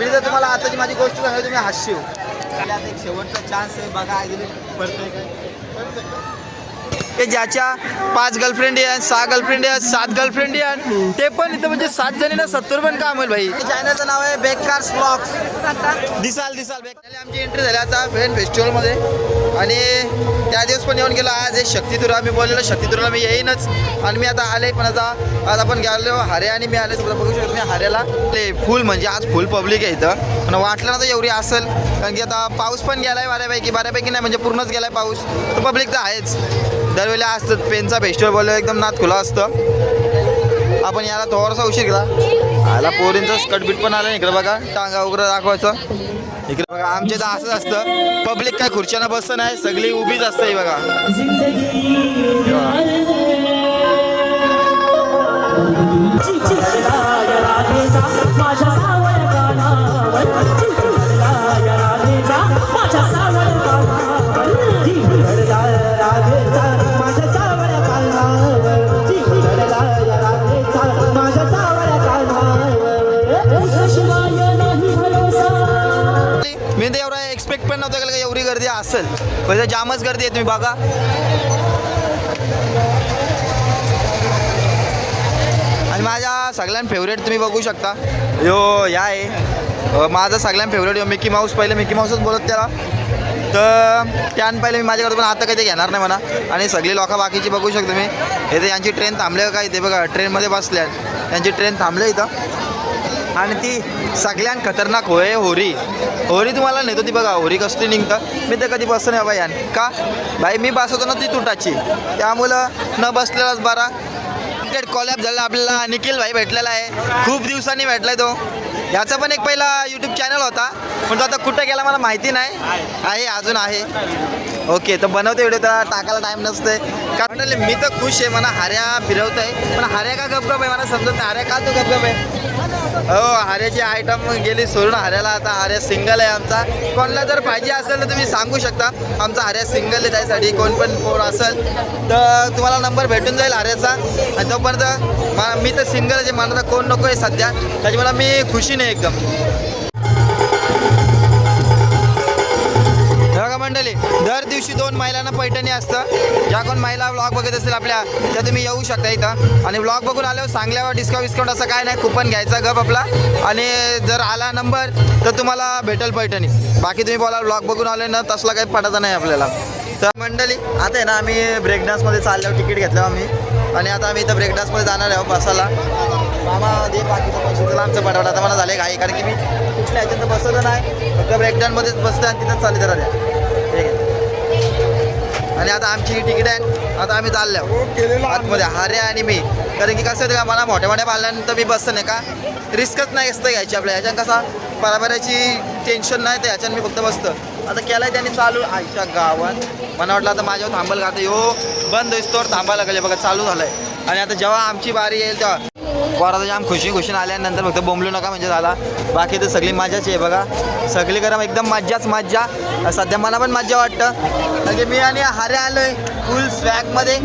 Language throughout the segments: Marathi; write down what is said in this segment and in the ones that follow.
मी जर तुम्हाला आताची माझी गोष्ट सांगितली तुम्ही हास्य आता एक शेवटचा चान्स आहे बघा आधी पडतोय ते ज्याच्या पाच गर्लफ्रेंड आहे सहा गर्लफ्रेंड आहे सात गर्लफ्रेंड आहे ते पण इथं म्हणजे सात जणींना सत्तर पण काम होईल भाई. चॅनलचं नाव आहे बेकार ब्लॉग्स दिसाल दिसाल. बेकार. आमची एंट्री झाली आता फेन फेस्टिवलमध्ये आणि त्या दिवस पण येऊन गेलो. आज हे शक्तितुरा मी बोललेलो शक्तितुराला मी येईनच. आणि मी आता आले पण आता आज आपण गेलो हारे आणि मी आले तुम्हाला बघू शकतो मी हाऱ्याला ते फुल म्हणजे आज फुल पब्लिक आहे इथं. पण वाटलं ना तर एवढी असेल. कारण की आता पाऊस पण गेलाय बऱ्यापैकी. बऱ्यापैकी नाही म्हणजे पूर्णच गेलाय पाऊस. तर पब्लिक तर आहेच. दरवेळेला असतं पेनचा फेस्टिवल बोललो एकदम नात खुला असतं. आपण याला थोडासा उशीर केला. आला पोरींचं स्कटबीट पण आलं इकडे बघा टांगा वगैरे दाखवायचं. इकडे बघा आमच्या इथं असंच असतं. पब्लिक काय खुर्च्यांना बसतं नाही सगळी उभीच असते ही बघा. गर्दी असेल. पहिले जामच गर्दी आहे तुम्ही बघा. आणि माझ्या सगळ्यां फेवरेट तुम्ही बघू शकता. यो या आहे माझा सगळ्यां फेवरेट यो मिकी माऊस पहिले मिकी माऊसच बोलत त्याला. तर त्यान पहिले मी माझ्याकडे पण आता काही ते घेणार नाही म्हणा. आणि सगळी लोकं बाकीची बघू शकतो मी इथे यांची ट्रेन थांबले काय? ते बघा ट्रेनमध्ये बसल्या यांची ट्रेन थांबले इथं. आणि ती सगळ्यात खतरनाक होय होरी. होरी तुम्हाला नेतो ती बघा होरी कसली निघतं. मी तर कधी बसतो नाही बाबा यान. का? भाई मी बसवतो ना ती तुटाची. त्यामुळं न बसलेलाच बरा. कॉलॅप झाला आपल्याला. निखिल भाई भेटलेला आहे. खूप दिवसांनी भेटलाय तो. याचा पण एक पहिला यूट्यूब चॅनल होता. पण तो आता कुठं गेला मला माहिती नाही. आहे अजून आहे. ओके तर बनवते व्हिडिओ तर टाकायला टाईम नसते कारण मी तर खुश आहे मला हार्या फिरवत आहे पण हार्या का गपगप आहे? मला समजत नाही. हार्या का तो गपगप आहे. हो हाऱ्याची आयटम गेली सोडून हाऱ्याला आता हार्या सिंगल आहे आमचा. कोणाला जर पाहिजे असेल तर तुम्ही सांगू शकता. आमचा आर्या सिंगल आहे त्यासाठी. कोण पण पोर असेल तर तुम्हाला नंबर भेटून जाईल आर्याचा. आणि तोपर्यंत मा- मी तर सिंगल आहे मला तर कोण नको आहे सध्या त्याच्यामुळे मी खुशी नाही एकदम. मंडळी दर दिवशी दोन महिलांना पैठणी असतं. ज्या कोण महिला ब्लॉग बघत असेल आपल्या त्या तुम्ही येऊ शकता इथं. आणि ब्लॉग बघून आल्यावर सांगल्यावर डिस्काउंट विस्काउंट असं काय नाही कुपन घ्यायचा गप आपला. आणि जर आला नंबर तर तुम्हाला भेटेल पैठणी. बाकी तुम्ही बोला ब्लॉग बघून आले ना तसला काही पडायचा नाही आपल्याला. तर मंडळी आता आहे ना आम्ही ब्रेक डान्समध्ये चालल्यावर तिकीट घेतलं आम्ही. आणि आता आम्ही इथं ब्रेक डान्समध्ये जाणार आहोत बसायला. मामा दे बाकीचं पैसे तुला आमचं पाठवलं आता मला झाले घाई कारण की मी कुठल्या ह्याच्यात बसलं नाही. फक्त ब्रेक डान्समध्येच बसतं आणि तिथंच चालले जरा द्या ठीक आहे. आणि आता आमची तिकीट आहे. आता आम्ही चाललो आतमध्ये हार्या आणि मी. कारण की कसं आहे का मला मोठ्या मोठ्या पाल्यानंतर मी बसतं नाही का? रिस्कच नाही असतं घ्यायची आपल्या. ह्याच्यात कसा बराबराची टेन्शन नाही तर ह्याच्यानं मी फक्त बसतं. आता केलं आहे त्यांनी चालू. आईच्या गावात. मला वाटलं आता माझ्यावर थांबल का? हो यो बंद होईस्तोवर थांबायला लागले. बघा चालू झालंय. आणि आता जेव्हा आमची बारी येईल तेव्हा पोराचा जाम खुशी खुशीन आल्यानंतर फक्त बोंबलू नका म्हणजे झाला बाकी तर सगळी मजाच आहे बघा. सगळी गरम एकदम मज्जाच मज्जा. सध्या मला पण मज्जा वाटतं. म्हणजे मी आणि हारे आलोय. फुल स्वॅगमध्ये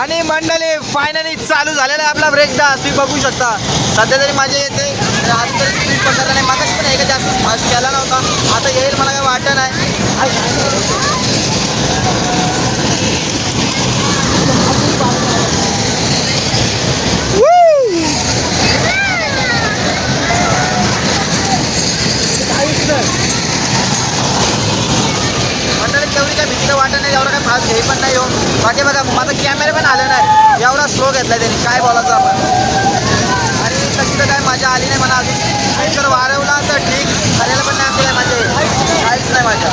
आणि मंडळी फायनली चालू झालेला आहे आपला ब्रेक डान्स तुम्ही बघू शकता. सध्या तरी माझे येते आज तरी स्पीड पकडला नाही. मागाशी पण एक जास्त फास्ट केला नव्हता. आता येईल मला काही वाटत नाही. मंडळी तिथं वाटत नाही एवढं काय फास्ट घे पण नाही हो. बाकी बघा माझा कॅमेरा पण आला नाही. एवढा स्लो घेतला त्यांनी. काय बोलायचं आपण? आणि तिथं तर काय मजा आली नाही मला अजून. जर वारवला तर ठीक. हरायला पण नाही असं काय माझे. काहीच नाही माझ्या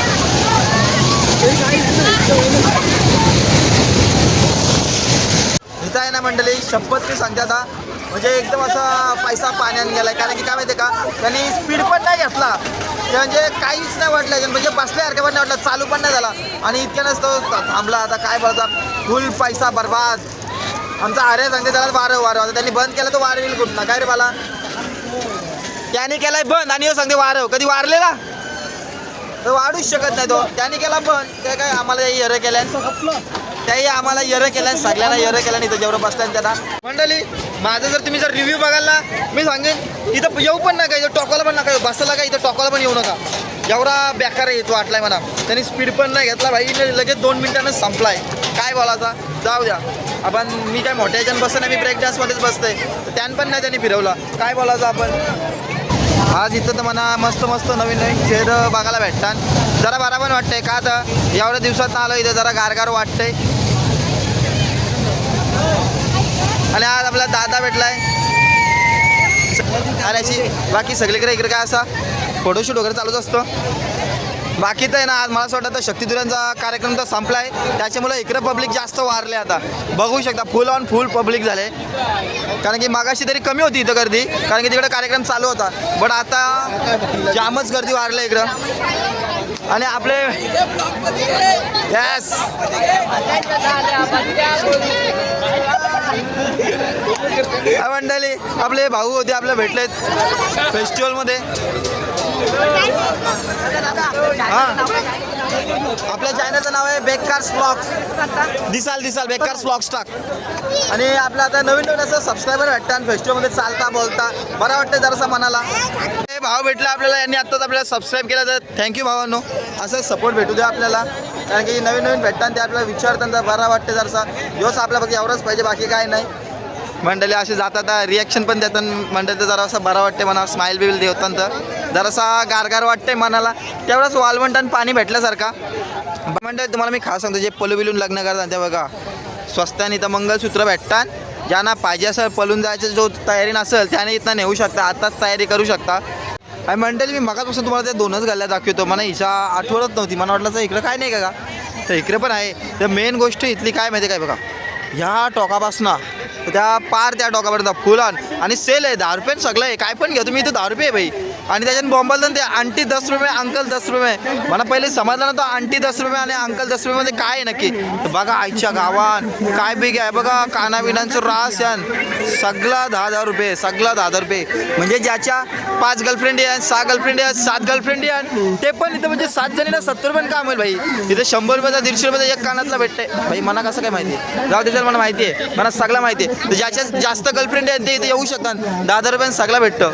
इथं आहे ना मंडळी शपथ मी सांगते आता. म्हणजे एकदम असा पैसा पाण्याने गेलाय. कारण की काय माहिती का त्यांनी स्पीड पण नाही घेतला. म्हणजे काहीच नाही वाटलं म्हणजे बसल्यासारखं पण नाही वाटलं. चालू पण नाही झाला. आणि इतक्या नसतो थांबला. आता काय बोलता फुल पैसा बर्बाद. आमचा आर्या सांगते त्याला वारं वारं. आता त्यांनी बंद केलं तर वार येईल कुठं काय रे मला त्याने केलाय बंद. आणि हो सांगते वारं. कधी वारलेला? तर वाढूच शकत नाही तो. त्याने केला बंद. ते काय? आम्हाला केलं त्याही आम्हाला यर केल्या सगळ्यांना यर केल्या इथं जेवढं बसल्या त्यांना मंडळी माझं जर तुम्ही जर रिव्ह्यू बघाल ना मी सांगेन इथं येऊ पण नका इथं टॉकाला पण नका बसायला का इथं टॉकाला पण येऊ नका. एवढा बेकार आहे तो वाटलाय म्हणा त्यांनी स्पीड पण नाही घेतला भाई लगेच दोन मिनिटानं संपलाय. काय बोलायचा? जाऊ द्या. आपण मी काय मोठ्या याच्यानं बसतो नाही मी ब्रेक डान्समध्येच बसतोय. त्यान पण नाही त्यांनी फिरवला. काय बोलायचं आपण? आज इथं तर म्हणा मस्त मस्त नवीन नवीन चेहरं बघायला भेटतात. जरा बरा पण वाटतंय का तर? एवढ्या दिवसात आलो इथं जरा गारगार वाटतंय. आणि आज आपला दादा भेटलाय. आणि अशी बाकी सगळीकडे इकडे काय असा फोटोशूट वगैरे चालूच असतो. बाकी तर आहे ना आज मला असं वाटतं शक्तिधुरांचा कार्यक्रम तर संपला आहे त्याच्यामुळे इकडे पब्लिक जास्त वारले आता. बघू शकता फुल ऑन फुल पब्लिक झाले. कारण की मागाशी तरी कमी होती इथं गर्दी कारण की तिकडे कार्यक्रम चालू होता. बट आता जामच गर्दी वाढलं इकडं. आणि आपले यस मंडळी आपले भाऊ होते आपल्या भेटलेत फेस्टिवलमध्ये. हां. आपल्या चॅनलचं नाव आहे बेकार स्लॉक्स दिसाल दिसाल बेकार स्लॉक्स टाक. आणि आपलं आता नवीन नवीन असं सबस्क्रायबर भेटतात फेस्टिवलमध्ये चालता बोलता बरं वाटतं जरासा मनाला. हे भाव भेटला आपल्याला यांनी आत्ताच आपल्याला सबस्क्राईब केलं तर थँक्यू भावांनो. असं सपोर्ट भेटू द्या आपल्याला. कारण की नवीन नवीन भेटतात ते आपल्याला विचारतात बरा वाटतं जरासा. योच आपल्या फक्त एवढंच पाहिजे बाकी काय नाही. मंडळी असे जातात रिॲक्शन पण देतात. मंडळी तर जरासा बरा वाटते मनाला स्माईल बिल देतात. तर जरासा गारगार वाटते मनाला. तेवढंच वालवंटन पाणी भेटल्यासारखा. मंडळी तुम्हाला मी खास सांगतो जे पलू बिलून लग्न करतात ते बघा. स्वस्ताने तर मंगलसूत्र भेटतात. ज्यांना पाहिजे असेल पलून जायचं जो तयारी नसेल त्याने इथं नेऊ शकता. आत्ताच तयारी करू शकता. आणि मंडळी मी मगापासून तुम्हाला त्या दोनच गल्ल्या दाखवतो. मला हिचा आठवडत नव्हती. मला वाटलं तर इकडं काय नाही का का तर इकडे पण आहे. तर मेन गोष्ट इथली काय माहिती काय बघा? ह्या टोकापासनं तर त्या पार त्या टोकापर्यंत फुल आणि. सेल आहे दहा रुपये सगळं आहे. काय पण घ्या तुम्ही इथं दहा रुपये आहे भाई. आणि त्याच्यात बॉम्बल ते आंटी दस रुपये अंकल दस रुपये. मला पहिले समजलं ना तो आंटी दस रुपये आणि अंकल दस रुपयेमध्ये काय आहे नक्की. बघा आईच्या गावात काय बिग आहे बघा कानाविनांचं रास यान सगळा दहा दहा रुपये सगळा दहा दहा रुपये. म्हणजे ज्याच्या पाच गर्लफ्रेंड आहे सहा गर्लफ्रेंड आहे सात गर्लफ्रेंड आहे ते पण इथं म्हणजे सात जणीला सत्तर रुपये काम होईल भाई. इथं शंभर रुपयाचा दीडशे रुपयाचा एक कानातला भेटतंय. भाई मला कसं काय माहिती? आहे जाऊ त्याच्यात मला माहिती आहे. मला सगळं माहिती आहे. तर ज्याच्या जास्त गर्लफ्रेंड आहेत ते इथे येऊ शकतात. दहा दहा रुपयानं सगळं भेटतं.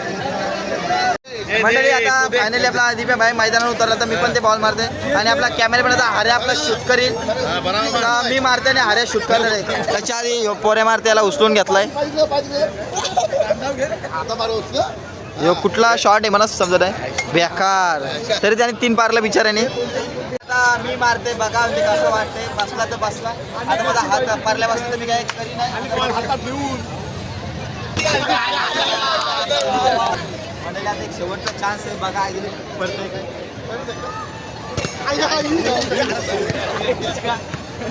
मंडळी आता फायनली आपला दीप भाई मैदानावर उतरला तर मी पण ते बॉल मारते. आणि आपला कॅमेरा पण आता हऱ्या आपला शूट करील मी मारते आणि हऱ्या शूट करणार आहे. त्याच्या आधी पोऱ्या मारते याला उचलून घेतलाय. कुठला शॉट आहे मला समजत आहे बेकार. तरी त्याने तीन पारला बिचाऱ्याने. आता मी मारते बघा मी कसं वाटते बसला तर बसला. आता माझा हात पारल्या बसला तर मी काय करी नाही. आता एक शेवटचा चान्स आहे. बघा आई पडतोय काय?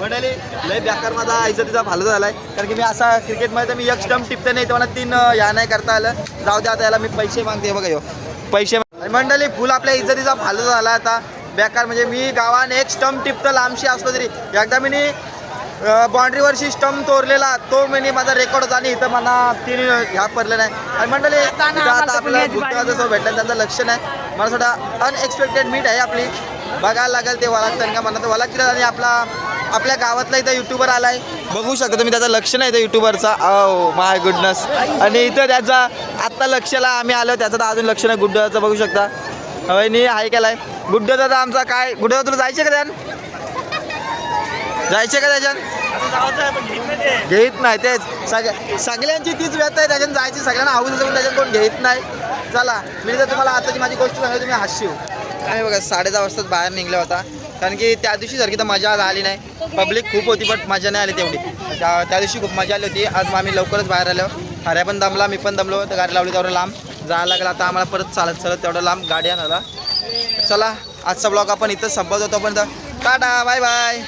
मंडळी लय बेकार माझा इज्जतीचा भालो झालाय. कारण की मी असा क्रिकेटमध्ये तर मी एक स्टंप टिपते नाही तर मला तीन या नाही करता आलं. जाऊ द्या आता याला मी पैसे मागते. बघा यो. पैसे मंडळी फुल आपल्या इज्जतीचा भालो झाला आता. बेकार म्हणजे मी गावाने एक स्टंप टिपतं लांबशी असलो तरी. एकदा मी बाउंड्रीवरशी स्टंप तोरलेला तो म्हणजे माझा रेकॉर्ड होता आणि इथं मला तीन ह्या पडले नाही. आणि मंडळी इथं आता आपलं गुप्तवाचा जो भेटला त्यांचं लक्ष नाही. मला थोडा अनएक्सपेक्टेड मीट आहे आपली. बघायला लागेल ते वालागतं का मला तर वालागतील आणि आपला आपल्या गावातला इथं युट्यूबर आलाय. बघू शकता तुम्ही त्याचं लक्ष नाही इथं युट्यूबरचा ओ माय गुडनस आणि इथं त्याचा आत्ता लक्षला आम्ही आलो त्याचं तर अजून लक्ष नाही गुड्डाचं बघू शकता. वहिनी हाय केलाय. गुड्डे दादा आमचा काय? गुड्डा तुला जायचे का त्यान? जायचे का त्याच्यात घेत नाही तेच. सगळ्या सगळ्यांची तीच व्यथा आहे त्याच्यात जायची सगळ्यांना आवडून जाऊन त्याच्यात कोण घेत नाही. चला मी तर तुम्हाला आताची माझी गोष्ट सांगतो तुम्ही हास्यू आणि बघा साडे दहा वाजताच बाहेर निघला होता. कारण की त्या दिवशी सारखी तर मजा आज आली नाही. पब्लिक खूप होती पण मजा नाही आली तेवढी. त्या त्या दिवशी खूप मजा आली होती. आज मग आम्ही लवकरच बाहेर आलो. हऱ्या पण दमला मी पण दमलो. तर गाडी लावली तेवढं लांब. जायला लागला आता आम्हाला परत चालत चालत तेवढं लांब गाडी आणायला. चला आजचा ब्लॉग आपण इथं संपवत होतो पण टाटा बाय बाय